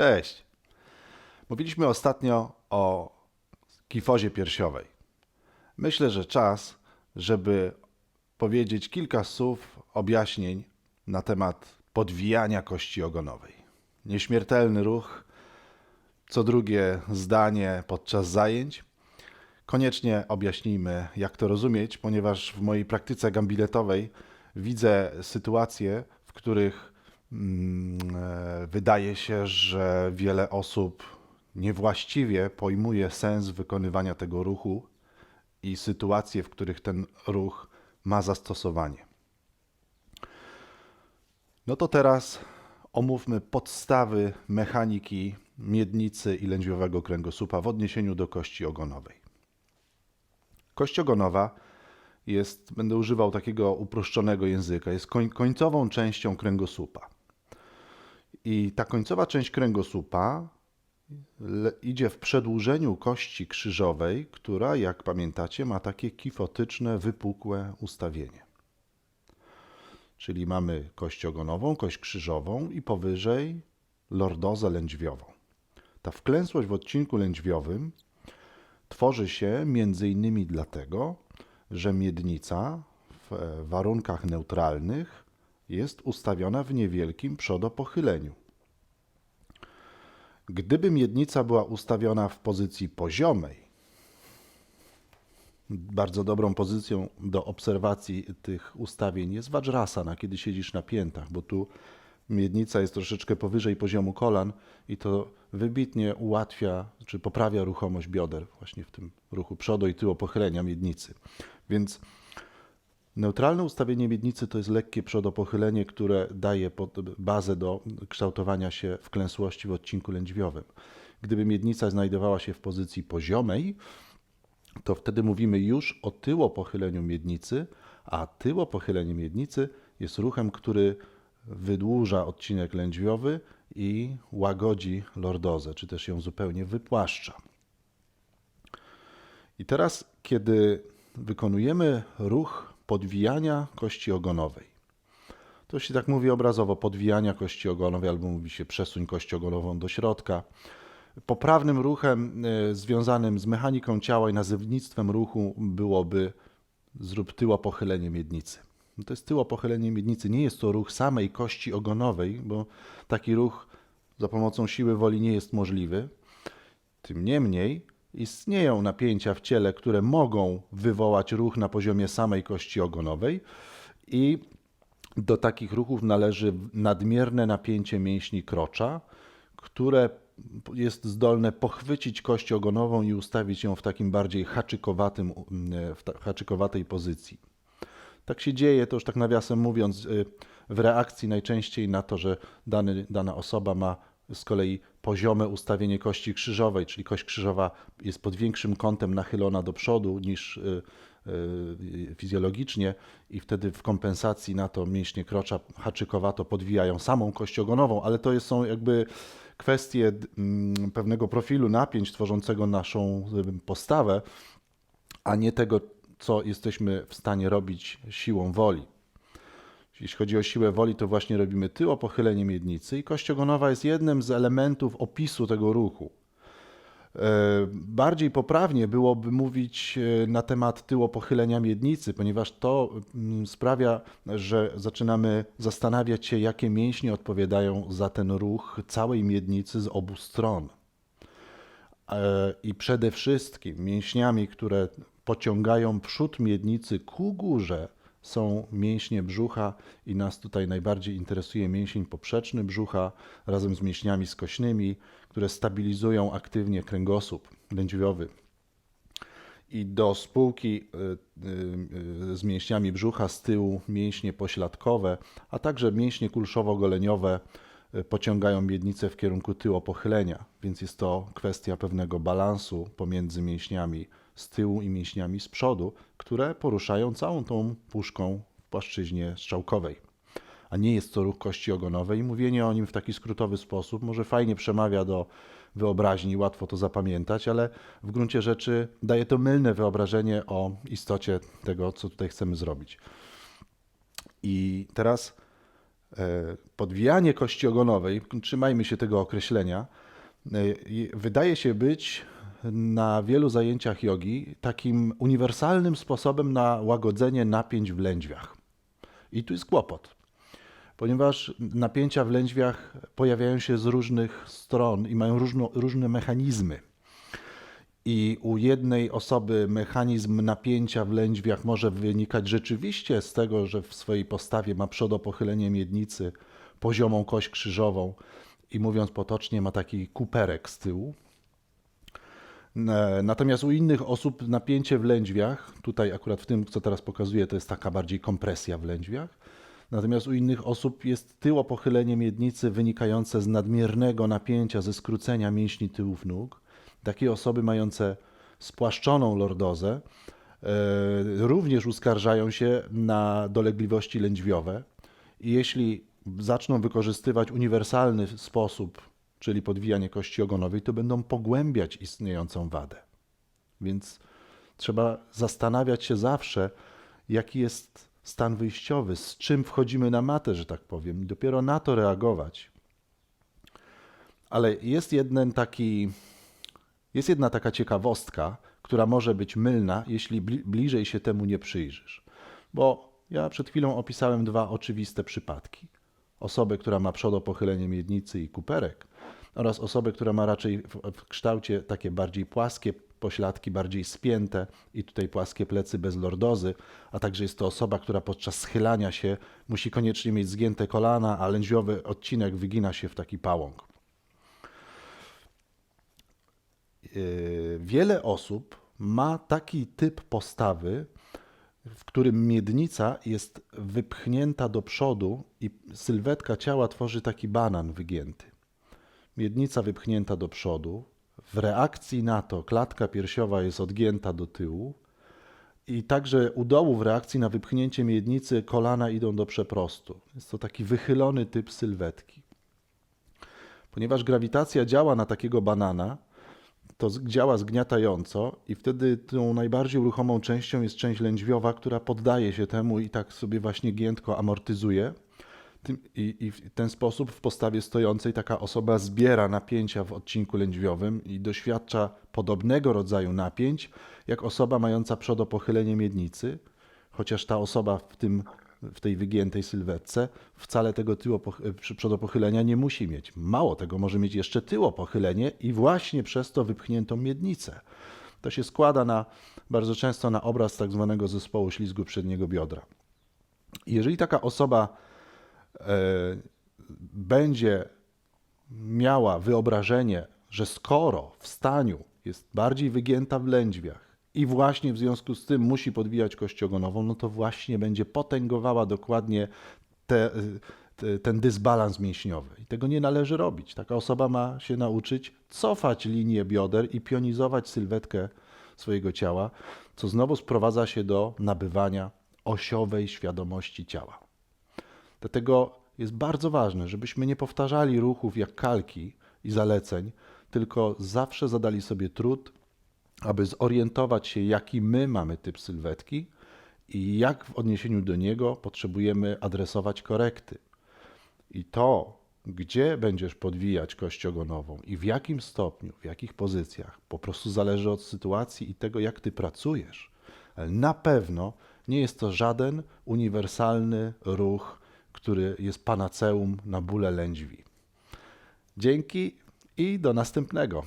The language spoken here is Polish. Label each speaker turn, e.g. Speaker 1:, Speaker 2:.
Speaker 1: Cześć. Mówiliśmy ostatnio o kifozie piersiowej. Myślę, że czas, żeby powiedzieć kilka słów objaśnień na temat podwijania kości ogonowej. Nieśmiertelny ruch, co drugie zdanie podczas zajęć. Koniecznie objaśnijmy, jak to rozumieć, ponieważ w mojej praktyce gambiletowej widzę sytuacje, w których wydaje się, że wiele osób niewłaściwie pojmuje sens wykonywania tego ruchu i sytuacje, w których ten ruch ma zastosowanie. No to teraz omówmy podstawy mechaniki miednicy i lędźwiowego kręgosłupa w odniesieniu do kości ogonowej. Kość ogonowa jest, będę używał takiego uproszczonego języka, jest koń, końcową częścią kręgosłupa. I ta końcowa część kręgosłupa idzie w przedłużeniu kości krzyżowej, która, jak pamiętacie, ma takie kifotyczne, wypukłe ustawienie. Czyli mamy kość ogonową, kość krzyżową i powyżej lordozę lędźwiową. Ta wklęsłość w odcinku lędźwiowym tworzy się między innymi dlatego, że miednica w e, warunkach neutralnych jest ustawiona w niewielkim przodopochyleniu. Gdyby miednica była ustawiona w pozycji poziomej, bardzo dobrą pozycją do obserwacji tych ustawień jest Vajrasana, kiedy siedzisz na piętach, bo tu miednica jest troszeczkę powyżej poziomu kolan i to wybitnie ułatwia czy poprawia ruchomość bioder właśnie w tym ruchu przodu i tyłu pochylenia miednicy. Więc neutralne ustawienie miednicy to jest lekkie przodopochylenie, które daje bazę do kształtowania się wklęsłości w odcinku lędźwiowym. Gdyby miednica znajdowała się w pozycji poziomej, to wtedy mówimy już o tyłopochyleniu miednicy, a tyłopochylenie miednicy jest ruchem, który wydłuża odcinek lędźwiowy i łagodzi lordozę, czy też ją zupełnie wypłaszcza. I teraz, kiedy wykonujemy ruch podwijania kości ogonowej, to się tak mówi obrazowo, podwijania kości ogonowej, albo mówi się przesuń kość ogonową do środka. Poprawnym ruchem e, związanym z mechaniką ciała i nazewnictwem ruchu byłoby zrób tyło pochylenie miednicy. No to jest tyło pochylenie miednicy. Nie jest to ruch samej kości ogonowej, bo taki ruch za pomocą siły woli nie jest możliwy. Tym niemniej istnieją napięcia w ciele, które mogą wywołać ruch na poziomie samej kości ogonowej i do takich ruchów należy nadmierne napięcie mięśni krocza, które jest zdolne pochwycić kość ogonową i ustawić ją w takim bardziej haczykowatym, w haczykowatej pozycji. Tak się dzieje, to już tak nawiasem mówiąc, y, w reakcji najczęściej na to, że dany, dana osoba ma z kolei poziome ustawienie kości krzyżowej, czyli kość krzyżowa jest pod większym kątem nachylona do przodu niż y, y, fizjologicznie i wtedy w kompensacji na to mięśnie krocza haczykowato podwijają samą kość ogonową, ale to są jakby kwestie mm, pewnego profilu napięć tworzącego naszą postawę, a nie tego, co jesteśmy w stanie robić siłą woli. Jeśli chodzi o siłę woli, to właśnie robimy tyło pochylenie miednicy i kość ogonowa jest jednym z elementów opisu tego ruchu. E, bardziej poprawnie byłoby mówić e, na temat tyło pochylenia miednicy, ponieważ to mm, sprawia, że zaczynamy zastanawiać się, jakie mięśnie odpowiadają za ten ruch całej miednicy z obu stron. E, I przede wszystkim mięśniami, które pociągają przód miednicy ku górze, są mięśnie brzucha i nas tutaj najbardziej interesuje mięsień poprzeczny brzucha razem z mięśniami skośnymi, które stabilizują aktywnie kręgosłup lędźwiowy. I do spółki y, y, y, z mięśniami brzucha z tyłu mięśnie pośladkowe, a także mięśnie kulszowo-goleniowe pociągają miednicę w kierunku tyłopochylenia, więc jest to kwestia pewnego balansu pomiędzy mięśniami z tyłu i mięśniami z przodu, które poruszają całą tą puszką w płaszczyźnie strzałkowej. A nie jest to ruch kości ogonowej i mówienie o nim w taki skrótowy sposób może fajnie przemawia do wyobraźni, łatwo to zapamiętać, ale w gruncie rzeczy daje to mylne wyobrażenie o istocie tego, co tutaj chcemy zrobić. I teraz E, Podwijanie kości ogonowej, trzymajmy się tego określenia, e, wydaje się być na wielu zajęciach jogi takim uniwersalnym sposobem na łagodzenie napięć w lędźwiach. I tu jest kłopot, ponieważ napięcia w lędźwiach pojawiają się z różnych stron i mają różno, różne mechanizmy. I u jednej osoby mechanizm napięcia w lędźwiach może wynikać rzeczywiście z tego, że w swojej postawie ma przodopochylenie miednicy, poziomą kość krzyżową i mówiąc potocznie ma taki kuperek z tyłu. E, Natomiast u innych osób napięcie w lędźwiach, tutaj akurat w tym, co teraz pokazuję, to jest taka bardziej kompresja w lędźwiach. Natomiast u innych osób jest tyłopochylenie miednicy wynikające z nadmiernego napięcia, ze skrócenia mięśni tyłów nóg. Takie osoby mające spłaszczoną lordozę e, również uskarżają się na dolegliwości lędźwiowe. I jeśli zaczną wykorzystywać uniwersalny sposób, czyli podwijanie kości ogonowej, to będą pogłębiać istniejącą wadę. Więc trzeba zastanawiać się zawsze, jaki jest stan wyjściowy, z czym wchodzimy na matę, że tak powiem, i dopiero na to reagować. Ale jest jeden taki, jest jedna taka ciekawostka, która może być mylna, jeśli bli- bliżej się temu nie przyjrzysz. Bo ja przed chwilą opisałem dwa oczywiste przypadki. Osobę, która ma przodopochylenie miednicy i kuperek oraz osobę, która ma raczej w, w kształcie takie bardziej płaskie pośladki, bardziej spięte i tutaj płaskie plecy bez lordozy, a także jest to osoba, która podczas schylania się musi koniecznie mieć zgięte kolana, a lędźwiowy odcinek wygina się w taki pałąk. Yy, Wiele osób ma taki typ postawy, w którym miednica jest wypchnięta do przodu i sylwetka ciała tworzy taki banan wygięty. Miednica wypchnięta do przodu. W reakcji na to klatka piersiowa jest odgięta do tyłu i także u dołu w reakcji na wypchnięcie miednicy kolana idą do przeprostu. Jest to taki wychylony typ sylwetki. Ponieważ grawitacja działa na takiego banana, to działa zgniatająco i wtedy tą najbardziej ruchomą częścią jest część lędźwiowa, która poddaje się temu i tak sobie właśnie giętko amortyzuje. I, w ten sposób w postawie stojącej taka osoba zbiera napięcia w odcinku lędźwiowym i doświadcza podobnego rodzaju napięć jak osoba mająca przodopochylenie miednicy, chociaż ta osoba w, tym, w tej wygiętej sylwetce wcale tego tyłopoch- przy- przodopochylenia nie musi mieć. Mało tego, może mieć jeszcze tyłopochylenie i właśnie przez to wypchniętą miednicę. To się składa na, bardzo często na obraz tak zwanego zespołu ślizgu przedniego biodra. Jeżeli taka osoba e, będzie miała wyobrażenie, że skoro w staniu jest bardziej wygięta w lędźwiach i właśnie w związku z tym musi podwijać kość ogonową, no to właśnie będzie potęgowała dokładnie te, te, ten dysbalans mięśniowy. I tego nie należy robić. Taka osoba ma się nauczyć cofać linię bioder i pionizować sylwetkę swojego ciała, co znowu sprowadza się do nabywania osiowej świadomości ciała. Dlatego jest bardzo ważne, żebyśmy nie powtarzali ruchów jak kalki i zaleceń, tylko zawsze zadali sobie trud, aby zorientować się, jaki my mamy typ sylwetki i jak w odniesieniu do niego potrzebujemy adresować korekty. I to, gdzie będziesz podwijać kość ogonową i w jakim stopniu, w jakich pozycjach, po prostu zależy od sytuacji i tego, jak ty pracujesz. Ale na pewno nie jest to żaden uniwersalny ruch, który jest panaceum na bóle lędźwi. Dzięki i do następnego.